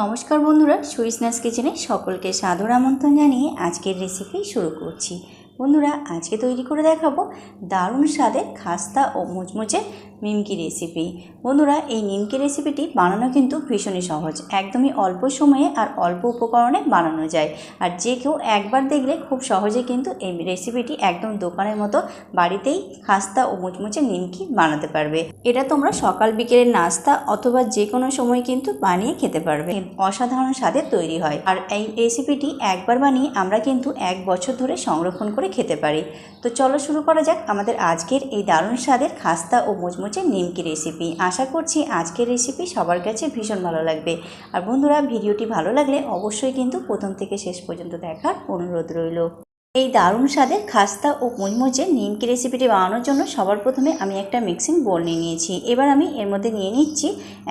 নমস্কার বন্ধুরা, সুইসনাস কিচেনে সকলকে সাদর আমন্ত্রণ জানিয়ে আজকের রেসিপি শুরু করছি। বন্ধুরা, আজকে তৈরি করে দেখাবো দারুণ স্বাদের খাস্তা ও মুচমুচে নিমকি রেসিপি বন্ধুরা, এই নিমকি রেসিপিটি বানানো কিন্তু ভীষণই সহজ। একদমই অল্প সময়ে আর অল্প উপকরণে বানানো যায়। আর যে কেউ একবার দেখলে খুব সহজে কিন্তু এই রেসিপিটি একদম দোকানের মতো বাড়িতেই খাস্তা ও মুচমুচে নিমকি বানাতে পারবে। এটা তোমরা সকাল বিকেলের নাস্তা অথবা যে কোনো সময় কিন্তু বানিয়ে খেতে পারবে। অসাধারণ স্বাদের তৈরি হয়। আর এই রেসিপিটি একবার বানিয়ে আমরা কিন্তু এক বছর ধরে সংরক্ষণ করে খেতে পারি। তো চলো শুরু করা যাক আমাদের আজকের এই দারুণ স্বাদের খাস্তা ও মুচমুচে নিমকি রেসিপি আশা করছি আজকের রেসিপি সবার কাছে ভীষণ ভালো লাগবে। আর বন্ধুরা, ভিডিওটি ভালো লাগলে অবশ্যই কিন্তু প্রথম থেকে শেষ পর্যন্ত দেখার অনুরোধ রইল। এই দারুণ স্বাদের খাস্তা ও মুচমুচে নিমকি রেসিপিটি বানানোর জন্য সবার প্রথমে আমি একটা মিক্সিং বোল নিয়ে নিয়েছি। এবার আমি এর মধ্যে নিয়ে নিচ্ছি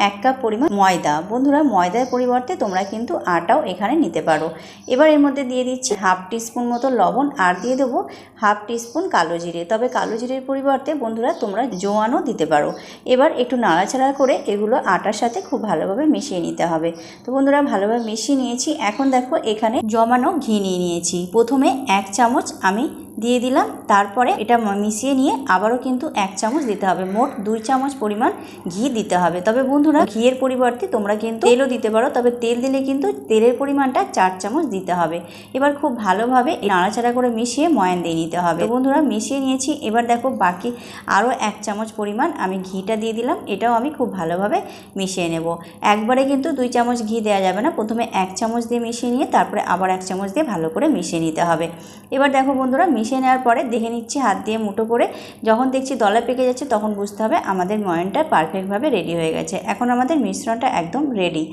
এক কাপ পরিমাণ ময়দা। বন্ধুরা, ময়দার পরিবর্তে তোমরা কিন্তু আটাও এখানে নিতে পারো। এবার এর মধ্যে দিয়ে দিচ্ছি হাফ টিস্পুন মতো লবণ আর দিয়ে দেবো হাফ টিস্পুন কালো জিরে। তবে কালো জিরের পরিবর্তে বন্ধুরা, তোমরা জোয়ানও দিতে পারো। এবার একটু নাড়াচাড়া করে এগুলো আটার সাথে খুব ভালোভাবে মিশিয়ে নিতে হবে। তো বন্ধুরা, ভালোভাবে মিশিয়ে নিয়েছি। এখন দেখো, এখানে জমানো ঘি নিয়ে নিয়েছি। প্রথমে এক চামচ আমি দিয়ে দিলাম। তারপরে এটা মিশিয়ে নিয়ে আবারও কিন্তু এক চামচ দিতে হবে। মোট দুই চামচ পরিমাণ ঘি দিতে হবে। তবে বন্ধুরা, ঘিয়ের পরিবর্তে তোমরা কিন্তু তেলও দিতে পারো। তবে তেল দিলে কিন্তু তেলের পরিমাণটা চার চামচ দিতে হবে। এবার খুব ভালোভাবে নাড়াচাড়া করে মিশিয়ে ময়ান দিয়ে নিতে হবে। বন্ধুরা, মিশিয়ে নিয়েছি। এবার দেখো বাকি আরও এক চামচ পরিমাণ আমি ঘিটা দিয়ে দিলাম। এটাও আমি খুব ভালোভাবে মিশিয়ে নেব। একবারে কিন্তু দুই চামচ ঘি দেওয়া যাবে না। প্রথমে এক চামচ দিয়ে মিশিয়ে নিয়ে তারপরে আবার এক চামচ দিয়ে ভালো করে মিশিয়ে নিতে হবে। এবার দেখো বন্ধুরা মিশিয়ে নেওয়ার পরে দেখে নিচ্ছি হাত দিয়ে মুঠো করে। যখন দেখছি দলা পেকে যাচ্ছে, তখন বুঝতে হবে আমাদের ময়নটা পারফেক্টভাবে রেডি হয়ে গেছে। এখন আমাদের মিশ্রণটা একদম রেডি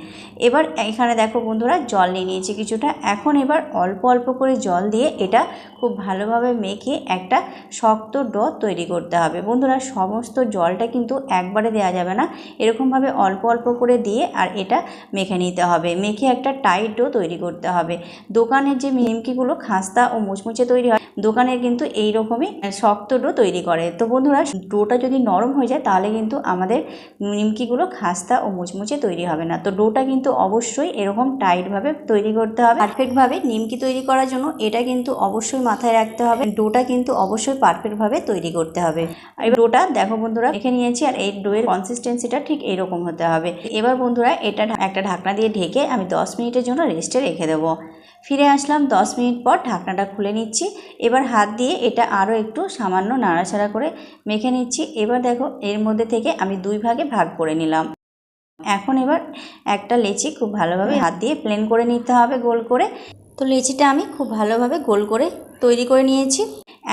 এবার এখানে দেখো বন্ধুরা, জল নিয়ে নিয়েছি কিছুটা। এখন এবার অল্প অল্প করে জল দিয়ে এটা খুব ভালোভাবে মেখে একটা শক্ত ড তৈরি করতে হবে। বন্ধুরা, সমস্ত জলটা কিন্তু একবারে দেওয়া যাবে না। এরকমভাবে অল্প অল্প করে দিয়ে আর এটা মেখে নিতে হবে। মেখে একটা টাইট ডো তৈরি করতে হবে। দোকানের যে নিমকিগুলো খাস্তা ও মুচমুচে তৈরি হয় দোকানের কিন্তু এই রকমই শক্ত ডো তৈরি করে। তো বন্ধুরা, ডোটা যদি নরম হয়ে যায়, তাহলে কিন্তু আমাদের নিমকিগুলো খাস্তা ও মুচমুচে তৈরি হবে না। তো ডোটা কিন্তু অবশ্যই এরকম টাইটভাবে তৈরি করতে হবে। পারফেক্টভাবে নিমকি তৈরি করার জন্য এটা কিন্তু অবশ্যই মাথায় রাখতে হবে। ডোটা কিন্তু অবশ্যই পারফেক্টভাবে তৈরি করতে হবে। এবার ডোটা, দেখো বন্ধুরা রেখে নিয়েছি আর এই ডোয়ের কনসিস্টেন্সিটা ঠিক এরকম হতে হবে। এবার বন্ধুরা, এটা একটা ঢাকনা দিয়ে ঢেকে আমি দশ মিনিটের জন্য রেস্টে রেখে দেবো। ফিরে আসলাম, দশ মিনিট পর ঢাকনাটা খুলে নিচ্ছি। এবার হাত দিয়ে এটা আরও একটু সামান্য নাড়াচাড়া করে মেখে নিচ্ছি। এবার দেখো, এর মধ্যে থেকে আমি দুই ভাগে ভাগ করে নিলাম। এখন এবার একটা লেচি খুব ভালোভাবে হাত দিয়ে প্লেন করে নিতে হবে গোল করে। তো লেচিটা আমি খুব ভালোভাবে গোল করে তৈরি করে নিয়েছি।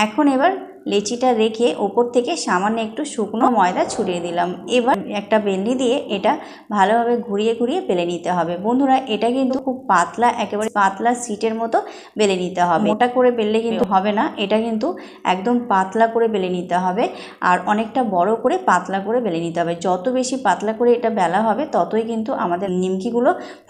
এখন এবার লেচিটা রেখে ওপর থেকে সামান্য একটু শুকনো ময়দা ছড়িয়ে দিলাম। এবার একটা বেলনি দিয়ে এটা ভালোভাবে ঘুরিয়ে ঘুরিয়ে বেলে নিতে হবে। বন্ধুরা, এটা কিন্তু খুব পাতলা, একেবারে পাতলা সিটের মতো বেলে নিতে হবে। মোটা করে বেললে কিন্তু হবে না, এটা কিন্তু একদম পাতলা করে বেলে নিতে হবে আর অনেকটা বড় করে পাতলা করে বেলে নিতে হবে। যত বেশি পাতলা করে এটা বেলা হবে, ততই কিন্তু আমাদের নিমকিগুলো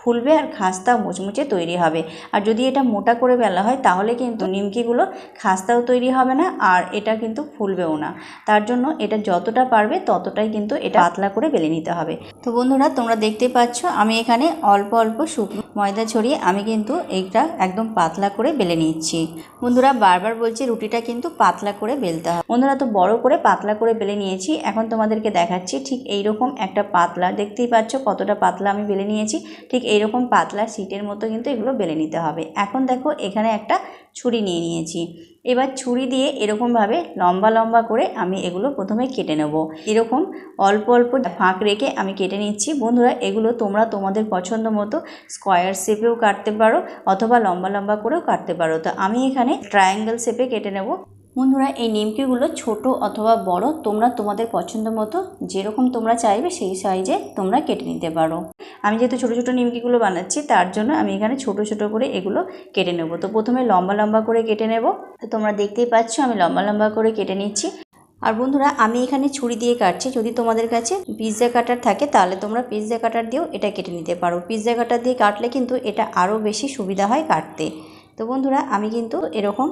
ফুলবে আর খাস্তা মুচমুচে তৈরি হবে। আর যদি এটা মোটা করে বেলা হয়, তাহলে কিন্তু নিমকিগুলো খাস্তাও তৈরি হবে না আর এটা কিন্তু ফুলবেও না। তার জন্য এটা যতটা পারবে, ততটাই কিন্তু এটা পাতলা করে বেলে নিতে হবে। তো বন্ধুরা, তোমরা দেখতে পাচ্ছ, আমি এখানে অল্প অল্প শুকনো ময়দা ছড়িয়ে আমি কিন্তু এইটা একদম পাতলা করে বেলে নিচ্ছি। বন্ধুরা, বারবার বলছি রুটিটা কিন্তু পাতলা করে বেলতে হবে। বন্ধুরা, তো বড় করে পাতলা করে বেলে নিয়েছি। এখন তোমাদেরকে দেখাচ্ছি ঠিক এইরকম একটা পাতলা। দেখতেই পাচ্ছ কতটা পাতলা আমি বেলে নিয়েছি। ঠিক এইরকম পাতলা সিটের মতো কিন্তু এগুলো বেলে নিতে হবে। এখন দেখো এখানে একটা ছুরি নিয়ে নিয়েছি। এবার ছুরি দিয়ে এরকমভাবে লম্বা লম্বা করে আমি এগুলো প্রথমে কেটে নেব। এরকম অল্প অল্প ফাঁক রেখে আমি কেটে নিচ্ছি। বন্ধুরা, এগুলো তোমরা তোমাদের পছন্দ মতো স্কোয়ার শেপেও কাটতে পারো অথবা লম্বা লম্বা করেও কাটতে পারো। তো আমি এখানে ট্রায়াঙ্গেল শেপে কেটে নেব। বন্ধুরা, এই নিমকিগুলো ছোট অথবা বড়, তোমরা তোমাদের পছন্দ মতো যেরকম তোমরা চাইবে সেই সাইজে তোমরা কেটে নিতে পারো। আমি যেহেতু ছোটো ছোটো নিমকিগুলো বানাচ্ছি, তার জন্য আমি এখানে ছোট ছোট করে এগুলো কেটে নেব। তো প্রথমে লম্বা লম্বা করে কেটে নেব। তো তোমরা দেখতেই পাচ্ছ, আমি লম্বা লম্বা করে কেটে নিচ্ছি। আর বন্ধুরা, আমি এখানে ছুরি দিয়ে কাটছি। যদি তোমাদের কাছে পিৎজা কাটার থাকে, তাহলে তোমরা পিৎজা কাটার দিয়েও এটা কেটে নিতে পারো। পিৎজা কাটার দিয়ে কাটলে কিন্তু এটা আরও বেশি সুবিধা হয় কাটতে। তো বন্ধুরা, আমি কিন্তু এরকম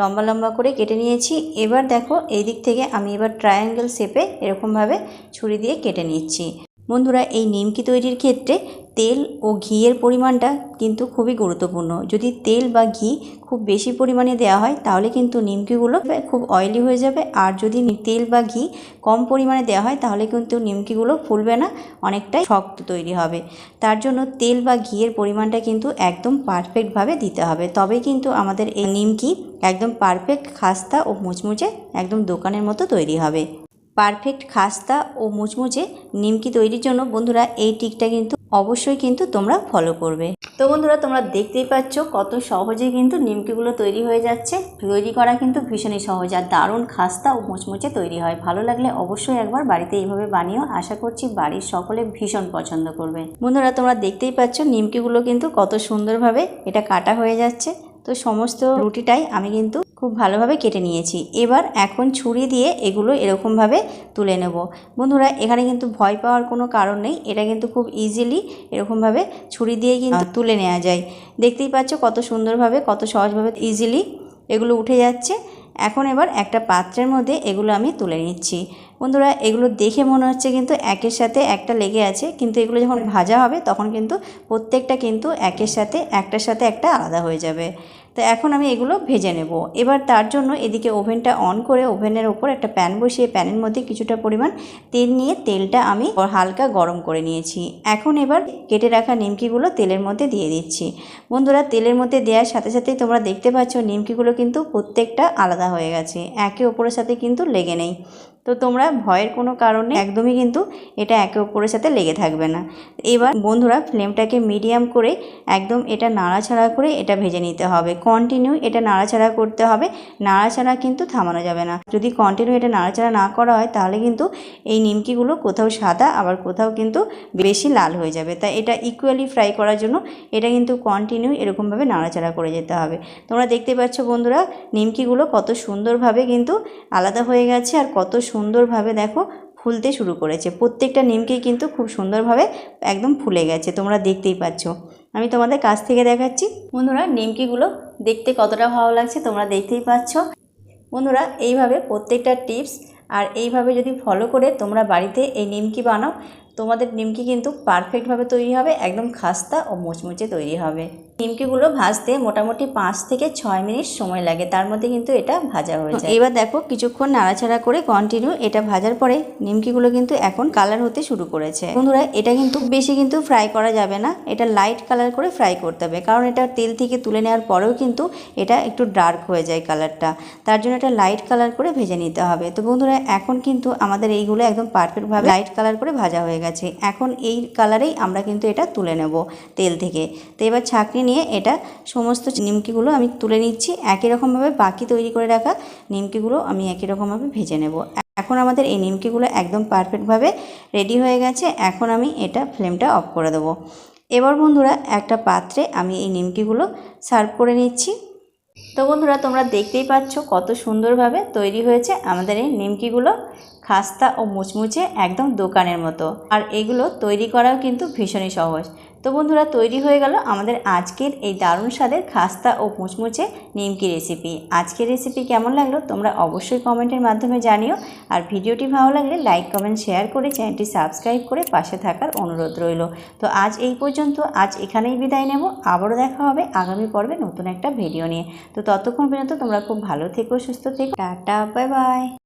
লম্বা লম্বা করে কেটে নিয়েছি। এবার দেখো এই দিক থেকে আমি এবার ট্রায়াঙ্গেল শেপে এরকমভাবে ছুরি দিয়ে কেটে নিচ্ছি। বন্ধুরা, এই নিমকি তৈরির ক্ষেত্রে তেল ও ঘিয়ের পরিমাণটা কিন্তু খুবই গুরুত্বপূর্ণ। যদি তেল বা ঘি খুব বেশি পরিমাণে দেওয়া হয়, তাহলে কিন্তু নিমকিগুলো খুব অয়েলি হয়ে যাবে। আর যদি তেল বা ঘি কম পরিমাণে দেওয়া হয়, তাহলে কিন্তু নিমকিগুলো ফুলবে না, অনেকটাই শক্ত তৈরি হবে। তার জন্য তেল বা ঘিয়ের পরিমাণটা কিন্তু একদম পারফেক্টভাবে দিতে হবে। তবেই কিন্তু আমাদের এই নিমকি একদম পারফেক্ট খাস্তা ও মুচমুচে একদম দোকানের মতো তৈরি হবে। পারফেক্ট খাস্তা ও মুচমুচে নিমকি তৈরির জন্য বন্ধুরা এই টিকটা কিন্তু অবশ্যই কিন্তু তোমরা ফলো করবে। তো বন্ধুরা, তোমরা দেখতেই পাচ্ছ কত সহজে কিন্তু নিমকিগুলো তৈরি হয়ে যাচ্ছে। তৈরি করা কিন্তু ভীষণই সহজ আর দারুণ খাস্তা ও মুচমুচে তৈরি হয়। ভালো লাগলে অবশ্যই একবার বাড়িতে এইভাবে বানিয়েও আশা করছি বাড়ির সকলে ভীষণ পছন্দ করবে। বন্ধুরা, তোমরা দেখতেই পাচ্ছ নিমকিগুলো কিন্তু কত সুন্দরভাবে এটা কাটা হয়ে যাচ্ছে। তো সমস্ত রুটিটাই আমি কিন্তু খুব ভালোভাবে কেটে নিয়েছি। এবার এখন ছুরি দিয়ে এগুলো এরকমভাবে তুলে নেব। বন্ধুরা এখানে কিন্তু ভয় পাওয়ার কোনো কারণ নেই। এটা কিন্তু খুব ইজিলি এরকমভাবে ছুরি দিয়ে কিন্তু তুলে নেওয়া যায়। দেখতেই পাচ্ছ কত সুন্দরভাবে কত সহজভাবে ইজিলি এগুলো উঠে যাচ্ছে। এখন এবার একটা পাত্রের মধ্যে এগুলো আমি তুলে নিচ্ছি। বন্ধুরা, এগুলো দেখে মনে হচ্ছে কিন্তু একের সাথে একটা লেগে আছে, কিন্তু এগুলো যখন ভাজা হবে তখন কিন্তু প্রত্যেকটা কিন্তু একের সাথে, একটার সাথে একটা আলাদা হয়ে যাবে। তো এখন আমি এগুলো ভেজে নেব। এবার তার জন্য এদিকে ওভেনটা অন করে ওভেনের ওপর একটা প্যান বসিয়ে প্যানের মধ্যে কিছুটা পরিমাণ তেল নিয়ে তেলটা আমি হালকা গরম করে নিয়েছি। এখন এবার কেটে রাখা নিমকিগুলো তেলের মধ্যে দিয়ে দিচ্ছি। বন্ধুরা, তেলের মধ্যে দেওয়ার সাথে সাথেই তোমরা দেখতে পাচ্ছ নিমকিগুলো কিন্তু প্রত্যেকটা আলাদা হয়ে গেছে। একে অপরের সাথে কিন্তু লেগে নেই। তো তোমরা ভয়ের কোনো কারণে একদমই কিন্তু এটা একে অপরের সাথে লেগে থাকবে না। এবার বন্ধুরা ফ্লেমটাকে মিডিয়াম করে একদম এটা নাড়াছাড়া করে এটা ভেজে নিতে হবে। কন্টিনিউ এটা নাড়াছাড়া করতে হবে। নাড়াছাড়া কিন্তু থামানো যাবে না। যদি কন্টিনিউ এটা নাড়াচাড়া না করা হয়, তাহলে কিন্তু এই নিমকিগুলো কোথাও সাদা, আবার কোথাও কিন্তু বেশি লাল হয়ে যাবে। তাই এটা ইকুয়ালি ফ্রাই করার জন্য এটা কিন্তু কন্টিনিউ এরকমভাবে নাড়াচাড়া করে যেতে হবে। তোমরা দেখতে পাচ্ছ বন্ধুরা, নিমকিগুলো কত সুন্দরভাবে কিন্তু আলাদা হয়ে গেছে আর কত সুন্দরভাবে দেখো ফুলতে শুরু করেছে। প্রত্যেকটা নিমকি কিন্তু খুব সুন্দরভাবে একদম ফুলে গেছে, তোমরা দেখতেই পাচ্ছ। আমি তোমাদের কাছ থেকে দেখাচ্ছি। বন্ধুরা, নিমকিগুলো দেখতে কতটা ভালো লাগছে তোমরা দেখতেই পাচ্ছ। বন্ধুরা, এইভাবে প্রত্যেকটা টিপস আর এইভাবে যদি ফলো করে তোমরা বাড়িতে এই নিমকি বানাও, তোমাদের নিমকি কিন্তু পারফেক্টভাবে তৈরি হবে, একদম খাস্তা ও মুচমুচে তৈরি হবে। নিমকিগুলো ভাজতে মোটামুটি পাঁচ থেকে ছয় মিনিট সময় লাগে। তার মধ্যে কিন্তু এটা ভাজা হয়ে যায়। এবার দেখো কিছুক্ষণ নাড়াচাড়া করে কন্টিনিউ এটা ভাজার পরে নিমকিগুলো কিন্তু এখন কালার হতে শুরু করেছে। বন্ধুরা এটা কিন্তু বেশি কিন্তু ফ্রাই করা যাবে না। এটা লাইট কালার করে ফ্রাই করতে হবে। কারণ এটা তেল থেকে তুলে নেওয়ার পরেও কিন্তু এটা একটু ডার্ক হয়ে যায় কালারটা তার জন্য এটা লাইট কালার করে ভেজে নিতে হবে। তো বন্ধুরা এখন কিন্তু আমাদের এইগুলো একদম পারফেক্টভাবে লাইট কালার করে ভাজা হয়ে গেছে। এখন এই কালারেই আমরা কিন্তু এটা তুলে নেব তেল থেকে। তো এবার ছাঁকনি নিয়ে এটা সমস্ত নিমকিগুলো আমি তুলে নিচ্ছি। একই রকমভাবে বাকি তৈরি করে রাখা নিমকিগুলো আমি একই রকমভাবে ভেজে নেব। এখন আমাদের এই নিমকিগুলো একদম পারফেক্টভাবে রেডি হয়ে গেছে। এখন আমি এটা ফ্লেমটা অফ করে দেবো। এবার বন্ধুরা একটা পাত্রে আমি এই নিমকিগুলো সার্ভ করে নিচ্ছি। তো বন্ধুরা তোমরা দেখতেই পাচ্ছ কত সুন্দরভাবে তৈরি হয়েছে আমাদের এই নিমকিগুলো। খাস্তা ও মুচমুচে একদম দোকানের মতো। আর এগুলো তৈরি করাও কিন্তু ভীষণই সহজ। তো বন্ধুরা, তৈরি হয়ে গেল আমাদের আজকের এই দারুণ স্বাদের খাস্তা ও মুচমুচে নিমকি রেসিপি আজকের রেসিপি কেমন লাগল তোমরা অবশ্যই কমেন্টের মাধ্যমে জানিও। আর ভিডিওটি ভালো লাগলে লাইক কমেন্ট শেয়ার করে চ্যানেলটি সাবস্ক্রাইব করে পাশে থাকার অনুরোধ রইল। তো আজ এই পর্যন্ত, আজ এখানেই বিদায় নেব। আবারও দেখা হবে আগামী পর্বে নতুন একটা ভিডিও নিয়ে। তো ততক্ষণ পর্যন্ত তোমরা খুব ভালো থেকো, সুস্থ থেকো। Tata bye bye